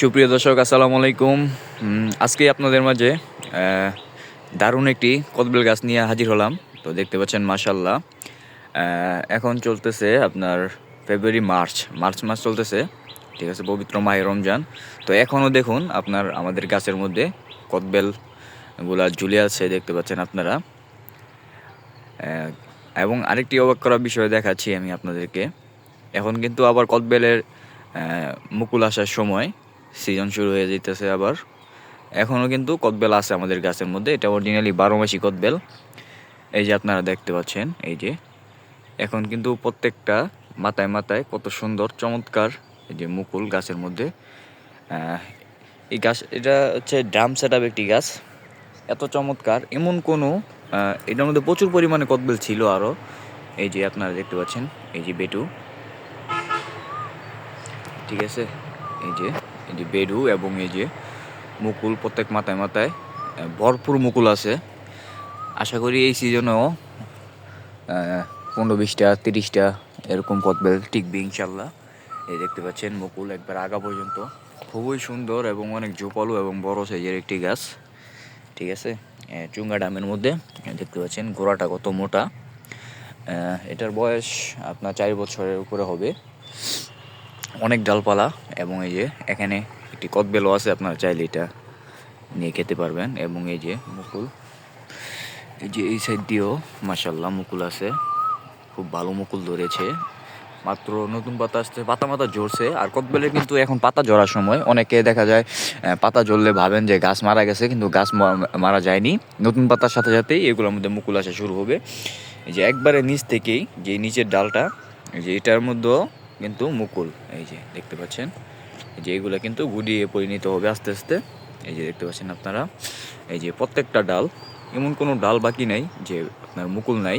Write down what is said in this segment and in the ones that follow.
সুপ্রিয় দর্শক আসসালামু আলাইকুম। আজকে আপনাদের মাঝে দারুণ একটি কদবেল গাছ নিয়ে হাজির হলাম। তো দেখতে পাচ্ছেন মাশাল্লাহ আহ, এখন চলতেছে আপনার ফেব্রুয়ারি মার্চ। মার্চ মাস চলতেছে। ঠিক আছে পবিত্র মাহে রমজান। তো এখনও দেখুন আপনার আমাদের গাছের মধ্যে কদবেলগুলা ঝুলে আছে দেখতে পাচ্ছেন আপনারা। এবং আরেকটি অবাক করার বিষয় দেখাচ্ছি আমি আপনাদেরকে। এখন কিন্তু আবার কদবেলের মুকুল আসার সময়। সিজন শুরু হয়ে যেতেছে আবার। এখনও কিন্তু কদবেল আছে আমাদের গাছের মধ্যে, এটা অরিজিনালি বারো মাসি কদবেল। এই যে আপনারা দেখতে পাচ্ছেন, এই যে। এখন কিন্তু প্রত্যেকটা মাথায় মাথায় কত সুন্দর, চমৎকার এই যে মুকুল গাছের মধ্যে। এই গাছ, এটা হচ্ছে ড্রাম সেট একটি গাছ। এত চমৎকার, এমন কোনো এটার মধ্যে প্রচুর পরিমাণে কদবেল ছিল আরও এই যে আপনারা দেখতে পাচ্ছেন, এই যে বেটু। ঠিক আছে, এই যে। যে বেডু এবং এই যে মুকুল প্রত্যেক মাথায় মাথায় ভরপুর মুকুল আছে। আশা করি এই সিজনেও পনেরো বিশটা, তিরিশটা এরকম কদবেল টিকবে ইনশাল্লাহ। এই দেখতে পাচ্ছেন মুকুল একবার আগা পর্যন্ত। খুবই সুন্দর এবং অনেক জোপালো এবং বড় সাইজের একটি গাছ। ঠিক আছে? চুঙ্গা ডামের মধ্যে দেখতে পাচ্ছেন গোড়াটা কত মোটা। এটার বয়স আপনার চার বছরের উপরে হবে। অনেক ডালপালা এবং এই যে এখানে একটি কদবেলও আছে, আপনারা চাইলে এটা নিয়ে খেতে পারবেন। এবং এই যে মুকুল, এই যে এই সাইড দিয়েও মাসাল্লাহ মুকুল আছে। খুব ভালো মুকুল ধরেছে। মাত্র নতুন পাতা আসছে, পাতা মাতা ঝরছে। আর কদবেলের কিন্তু এখন পাতা ঝরার সময় অনেকে দেখা যায় পাতা ঝরলে ভাবেন যে গাছ মারা গেছে, কিন্তু গাছ মারা যায়নি। নতুন পাতার সাথে সাথেই এগুলোর মধ্যে মুকুল আসা শুরু হবে। এই যে একবারে নিচ থেকেই যে নিচের ডালটা যে এটার মধ্যেও কিন্তু মুকুল, এই যে দেখতে পাচ্ছেন? এই যে এগুলো কিন্তু গুডিয়ে পরিণত হবে আস্তে আস্তে। এই যে দেখতে পাচ্ছেন আপনারা? এই যে প্রত্যেকটা ডাল, এমন কোনো ডাল বাকি নাই যে আপনার মুকুল নাই।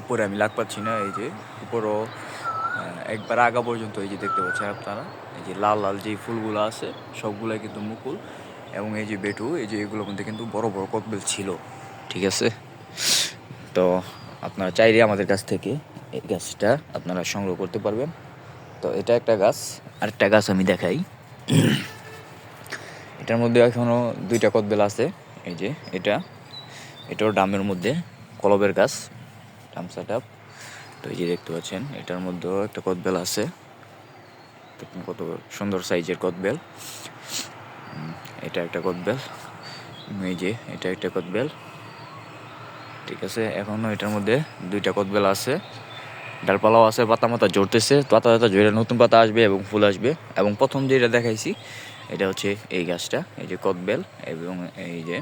উপরে আমি লাগ পাচ্ছি না, এই যে উপরও একবার আগা পর্যন্ত এই যে দেখতে পাচ্ছেন আপনারা? এই যে লাল লাল যে ফুলগুলো আছে, সবগুলাই কিন্তু মুকুল। এবং এই যে বেটু, এই যে এগুলোর মধ্যে কিন্তু বড় বড় কদবেল ছিল। ঠিক আছে? তো আপনারা চাইলে আমাদের কাছ থেকে এই গাছটা আপনারা সংগ্রহ করতে পারবেন। তো এটা একটা গাছ, আরেকটা গাছ আমি দেখাই। এটার মধ্যে এখনও দুইটা কদবেল আছে, এই যে এটা। এটাও ডামের মধ্যে, কলবের গাছ ডাম সেট তো এই যে দেখতে পাচ্ছেন, এটার মধ্যেও একটা কদবেল আছে। কত সুন্দর সাইজের কদবেল। এটা একটা কদবেল। এই যে এটা একটা কদবেল। ঠিক আছে এখনও এটার মধ্যে দুইটা কদবেল আছে। ডালপালাও আছে, পাতা মাতা জড়তেছে পাতা পাতা জড়ে নতুন পাতা আসবে এবং ফুল আসবে। এবং প্রথম যেটা দেখাইছি, এটা হচ্ছে এই গাছটা, এই যে কদবেল এবং এই যে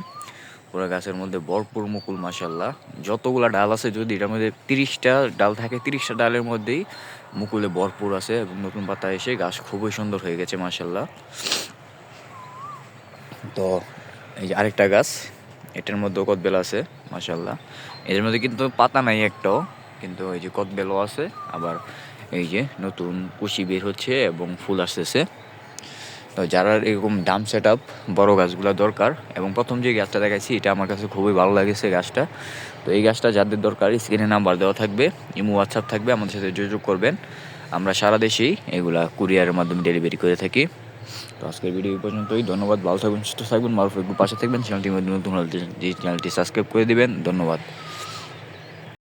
পুরো গাছের মধ্যে ভরপুর মুকুল মাসাল্লাহ যতগুলা ডাল আছে, যদি এটার মধ্যে তিরিশটা ডাল থাকে, তিরিশটা ডালের মধ্যেই মুকুলে ভরপুর আছে এবং নতুন পাতা এসে গাছ খুবই সুন্দর হয়ে গেছে মাসাল্লাহ তো এই যে আরেকটা গাছ, এটার মধ্যেও কদবেল আছে মাসাল্লাহ এদের মধ্যে কিন্তু পাতা নাই একটাও কিন্তু এই যে কদবেলও আছে, আবার এই যে নতুন কুশি বের হচ্ছে এবং ফুল আসতেছে। তো যারা এরকম ডাম সেট আপ বড়ো গাছগুলো দরকার, এবং প্রথম যে গাছটা দেখাইছি, এটা আমার কাছে খুবই ভালো লাগেছে গাছটা। তো এই গাছটা যাদের দরকার স্ক্রিনে নাম্বার দেওয়া থাকবে, ইমো হোয়াটসঅ্যাপ থাকবে, আমাদের সাথে যোগাযোগ করবেন। আমরা সারা দেশেই এগুলা কুরিয়ারের মাধ্যমে ডেলিভারি করে থাকি। তো আজকের ভিডিও পর্যন্তই। ধন্যবাদ, ভালো থাকবেন, সুস্থ থাকবেন, মারুফ একটু পাশে থাকবেন। চ্যানেলটির মধ্যে নতুন চ্যানেলটি সাবস্ক্রাইব করে দেবেন। ধন্যবাদ।